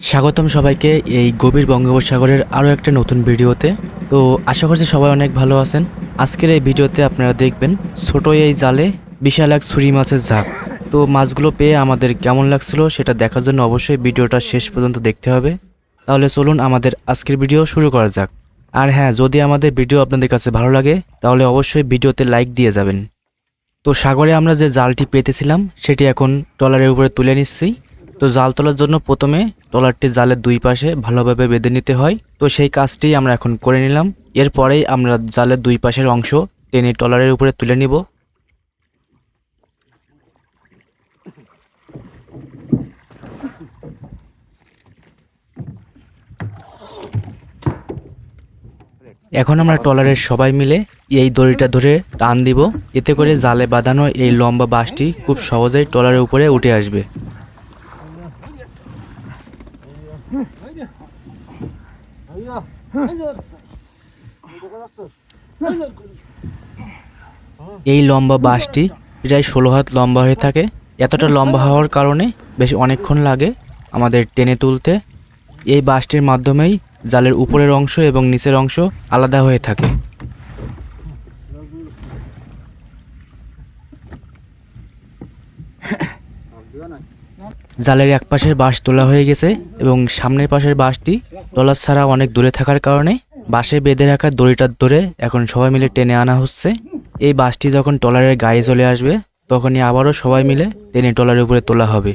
স্বাগতম সবাইকে এই গভীর বঙ্গোপসাগরের আরও একটা নতুন ভিডিওতে। তো আশা করছি সবাই অনেক ভালো আছেন। আজকের এই ভিডিওতে আপনারা দেখবেন ছোট এই জালে বিশাল এক ছুরি মাছের ঝাঁক। তো মাছগুলো পেয়ে আমাদের কেমন লাগছিল সেটা দেখার জন্য অবশ্যই ভিডিওটা শেষ পর্যন্ত দেখতে হবে। তাহলে চলুন আমাদের আজকের ভিডিও শুরু করা যাক। আর হ্যাঁ যদি আমাদের ভিডিও আপনাদের কাছে ভালো লাগে, তাহলে অবশ্যই ভিডিওতে লাইক দিয়ে যাবেন। তো সাগরে আমরা যে জালটি পেতেছিলাম, সেটি এখন ট্রলারের উপরে তুলে নিচ্ছি। তো জাল তোলার জন্য প্রথমে ট্রলারটি জালের দুই পাশে ভালোভাবে বেঁধে নিতে হয়। তো সেই কাজটি আমরা এখন করে নিলাম। এরপরেই আমরা জালের দুই পাশের অংশ টেনে ট্রলারের উপরে তুলে নিব। এখন আমরা ট্রলারের সবাই মিলে এই দড়িটা ধরে টান দিব। এতে করে জালে বাঁধানো এই লম্বা বাঁশটি খুব সহজেই ট্রলারের উপরে উঠে আসবে। এই লম্বা বাঁশটি প্রায় ষোলো হাত লম্বা হয়ে থাকে। এতটা লম্বা হওয়ার কারণে বেশ অনেকক্ষণ লাগে আমাদের টেনে তুলতে। এই বাঁশটির মাধ্যমেই জালের উপরের অংশ এবং নিচের অংশ আলাদা হয়ে থাকে। জালের এক পাশের বাঁশ তোলা হয়ে গেছে এবং সামনের পাশের বাঁশটি টলার ছাড়া অনেক দূরে থাকার কারণে বাঁশে বেঁধে রাখা দড়িটার ধরে এখন সবাই মিলে টেনে আনা হচ্ছে। এই বাঁশটি যখন টলারের গায়ে চলে আসবে, তখনই আবারও সবাই মিলে টেনে টলারের উপরে তোলা হবে।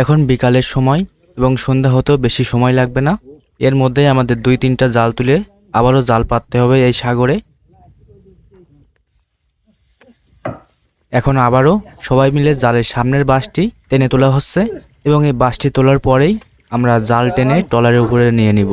এখন বিকালের সময় এবং সন্ধ্যা হতেও বেশি সময় লাগবে না। এর মধ্যে আমাদের দুই তিনটা জাল তুলে আবারও জাল পাততে হবে এই সাগরে। এখন আবারও সবাই মিলে জালের সামনের বাঁশটি টেনে তোলা হচ্ছে এবং এই বাঁশটি তোলার পরেই আমরা জাল টেনে ট্রলারের উপরে নিয়ে নিব।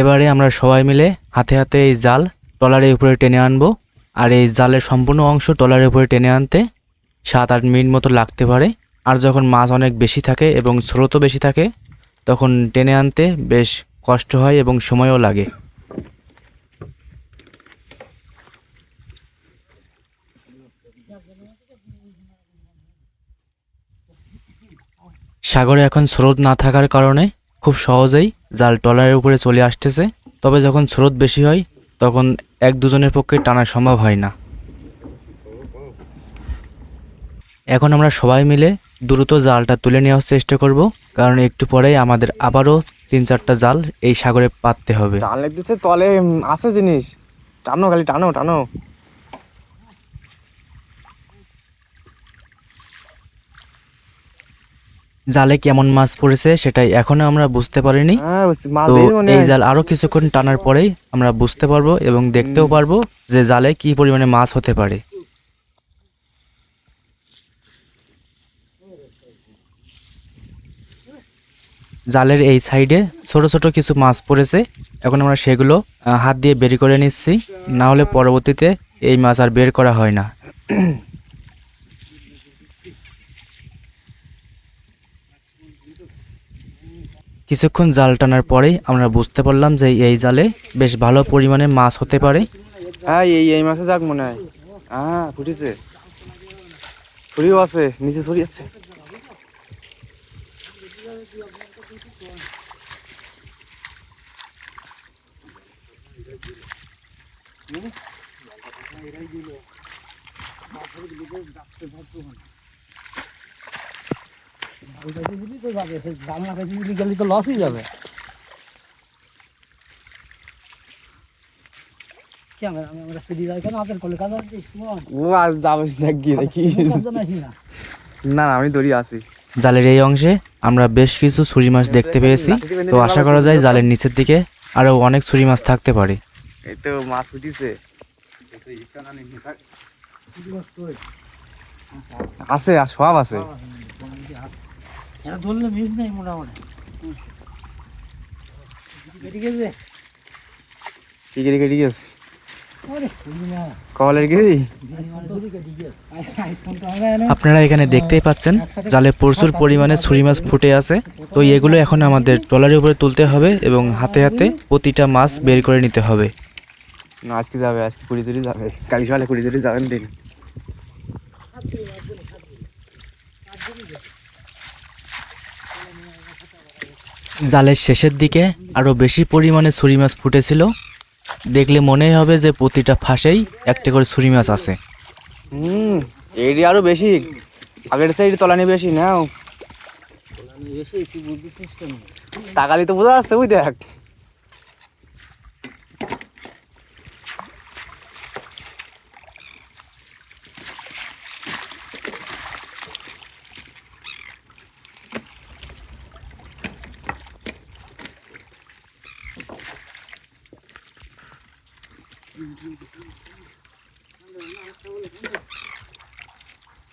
এবারে আমরা সবাই মিলে হাতে হাতে এই জাল ট্রলারের উপরে টেনে আনব। আর এই জালের সম্পূর্ণ অংশ ট্রলারের উপরে টেনে আনতে সাত আট মিনিট মতো লাগতে পারে। আর যখন মাছ অনেক বেশি থাকে এবং স্রোতও বেশি থাকে, তখন টেনে আনতে বেশ কষ্ট হয় এবং সময়ও লাগে। সাগরে এখন স্রোত না থাকার কারণে খুব সহজেই জাল ট্রলারের উপরে চলে আসতেছে। তবে যখন স্রোত বেশি হয়, তখন এক দুজনের পক্ষে টানা সম্ভব হয় না। এখন আমরা সবাই মিলে দ্রুত জালটা তুলে নেওয়ার চেষ্টা করব, কারণ একটু পরেই আমাদের আবারও তিন চারটা জাল এই সাগরে পাততে হবে। টান লাগতেছে তলে আছে জিনিস। টানো খালি, টানো টানো। জালে কেমন মাছ পড়েছে সেটাই এখনও আমরা বুঝতে পারিনি। হ্যাঁ তো এই জাল আরও কিছুক্ষণ টানার পরেই আমরা বুঝতে পারব এবং দেখতেও পারব যে জালে কি পরিমাণে মাছ হতে পারে। জালের এই সাইডে ছোট ছোট কিছু মাছ পড়েছে। এখন আমরা সেগুলো হাত দিয়ে বের করে নিচ্ছি। না হলে পরবর্তীতে এই মাছ আর বের করা হয় না। কিছুক্ষণ জাল টানার পরেই আমরা বুঝতে পারলাম যে এই জালে বেশ ভালো পরিমাণে মাছ হতে পারে। হ্যাঁ এই এই মাসে যাক মনে হয়। হ্যাঁ ফুটেছে। ছড়িও আছে, নিচে ছড়ি আছে। জানলা কাছে যদি গেলে তো লসই যাবে যাবে না আমি দড়ি আসি জালের এই অংশে আমরা বেশ কিছু ছুরি মাছ দেখতে পেয়েছি। তো আশা করা যায় জালের নিচের দিকে আরও অনেক ছুরি মাছ থাকতে পারে। এই তো মাছ উঠিছে। আছে সব আছে। এরা ধরলে মিস নেই মোটামুটি। ঠিক আছে। ঠিক আপনারা এখানে দেখতেই পাচ্ছেন জালে প্রচুর পরিমাণে ছুরি মাছ ফুটে আছে। তো এগুলো এখন আমাদের ট্রলারের উপরে তুলতে হবে এবং হাতে হাতে প্রতিটা মাছ বের করে নিতে হবে। না আজকে যাবে আজকে কুড়ি তুড়ি যাবে। কালি সকালে কুড়ি তুড়ি যাবেন দিন। জালের শেষের দিকে আরও বেশি পরিমাণে ছুরি মাছ ফুটেছিল। দেখলে মনেই হবে যে প্রতিটা ফাঁসেই একটা করে ছুরি মাছ আছে। হুম এটি আরও বেশি। আগের সাইড তলানি বেশি নাও। এসে কি বুদ্ধি সিস্টেম তাকালি তো বোঝা যাচ্ছে বুঝ দেখ।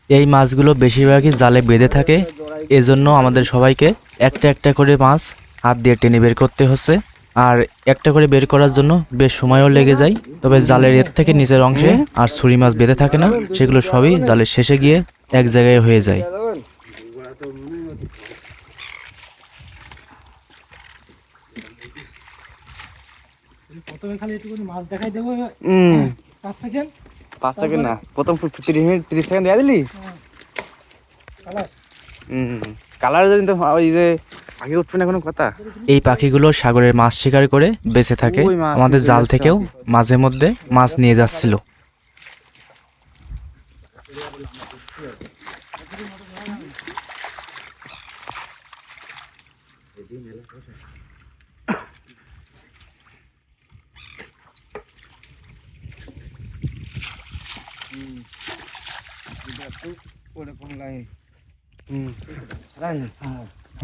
এই মাছগুলো বেশিরভাগই জালে বেঁধে থাকে। এজন্য আমাদের সবাইকে একটা একটা করে মাছ হাত দিয়ে টেনে বের করতে হচ্ছে। আর একটা করে বের করার জন্য বেশ সময়ও লেগে যায়। তবে জালের এর থেকে নিচের অংশে আর ছুরি মাছ বেঁধে থাকে না। সেগুলো সবই জালের শেষে গিয়ে এক জায়গায় হয়ে যায়। প্রথমে খালি একটু মাছ দেখাই দেবো। পাঁচ সেকেন্ড পাঁচ সেকেন্ড না প্রথম তিরিশ মিনিট তিরিশ সেকেন্ড দেওয়া দিলি? কালার। কালার যদি তো ওই যে আগে উঠবে না কোনো কথা? এই পাখিগুলো সাগরের মাছ শিকার করে বেঁচে থাকে। আমাদের জাল থেকেও মাঝে মধ্যে মাছ নিয়ে যাচ্ছিল।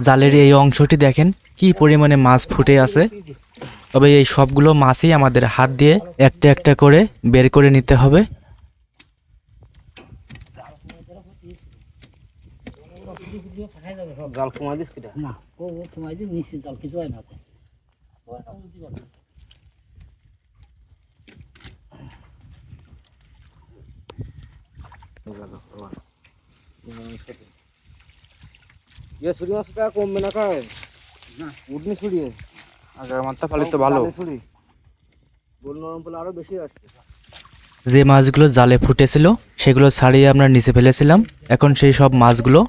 জালের এই অংশটি দেখেন কি পরিমাণে মাছ ফুটে আছে। তবে এই সবগুলো মাছই আমাদের হাত দিয়ে একটা একটা করে বের করে নিতে হবে। জাল কমাই দিস কিটা না ও ও কমাই দিস নিচে জাল কিছু হয় না। তো ছুরি মাছ কমবে না খায় না উঠনি ছুরি আগের মাত্রা ফালে তো ভালো ছুরি গোল নরম পেলে আরও বেশি আসছে যে মাছগুলো জালে ফুটেছিল সেগুলো ছাড়িয়ে আমরা নিচে ফেলেছিলাম। এখন সেই সব মাছগুলো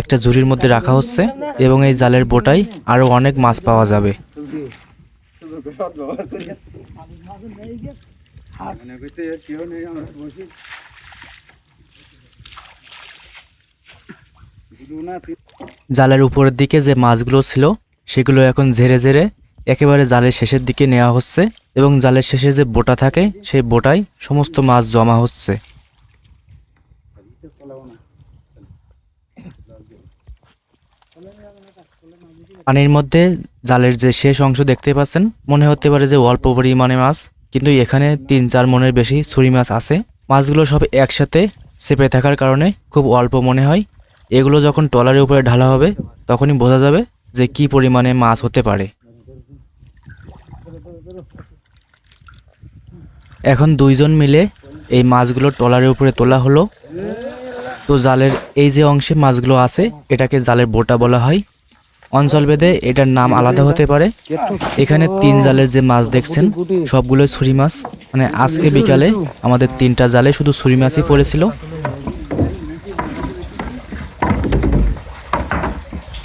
একটা ঝুড়ির মধ্যে রাখা হচ্ছে এবং এই জালের বোটায় আরও অনেক মাছ পাওয়া যাবে। জালের উপরের দিকে যে মাছগুলো ছিল, সেগুলো এখন ঝেড়ে ঝেড়ে একেবারে জালের শেষের দিকে নেওয়া হচ্ছে এবং জালের শেষে যে বোটা থাকে, সেই বোটায় সমস্ত মাছ জমা হচ্ছে। পানির মধ্যে জালের যে শেষ অংশ দেখতে পাচ্ছেন, মনে হতে পারে যে অল্প পরিমাণে মাছ, কিন্তু এখানে তিন চার মনের বেশি ছুরি মাছ আছে। মাছগুলো সব একসাথে চেপে থাকার কারণে খুব অল্প মনে হয়। এগুলো যখন ট্রলারের উপরে ঢালা হবে, তখনই বোঝা যাবে যে কি পরিমাণে মাছ হতে পারে। এখন দুইজন মিলে এই মাছগুলো ট্রলারের উপরে তোলা হলো। তো জালের এই যে অংশে মাছগুলো আছে, এটাকে জালের বোটা বলা হয়। অঞ্চলভেদে এটার নাম আলাদা হতে পারে। এখানে তিন জালের যে মাছ দেখছেন সবগুলো ছুরি মাছ। মানে আজকে বিকালে আমাদের তিনটা জালে শুধু ছুরি মাছই পড়েছিল।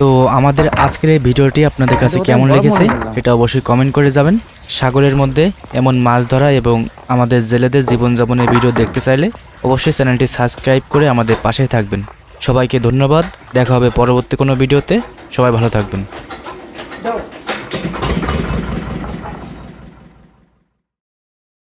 তো আমাদের আজকের এই ভিডিওটি আপনাদের কাছে কেমন লেগেছে এটা অবশ্যই কমেন্ট করে যাবেন। সাগরের মধ্যে এমন মাছ ধরা এবং আমাদের জেলেদের জীবনযাপনের ভিডিও দেখতে চাইলে অবশ্যই চ্যানেলটি সাবস্ক্রাইব করে আমাদের পাশে থাকবেন। সবাইকে ধন্যবাদ। দেখা হবে পরবর্তী কোনো ভিডিওতে। সবাই ভালো থাকবেন।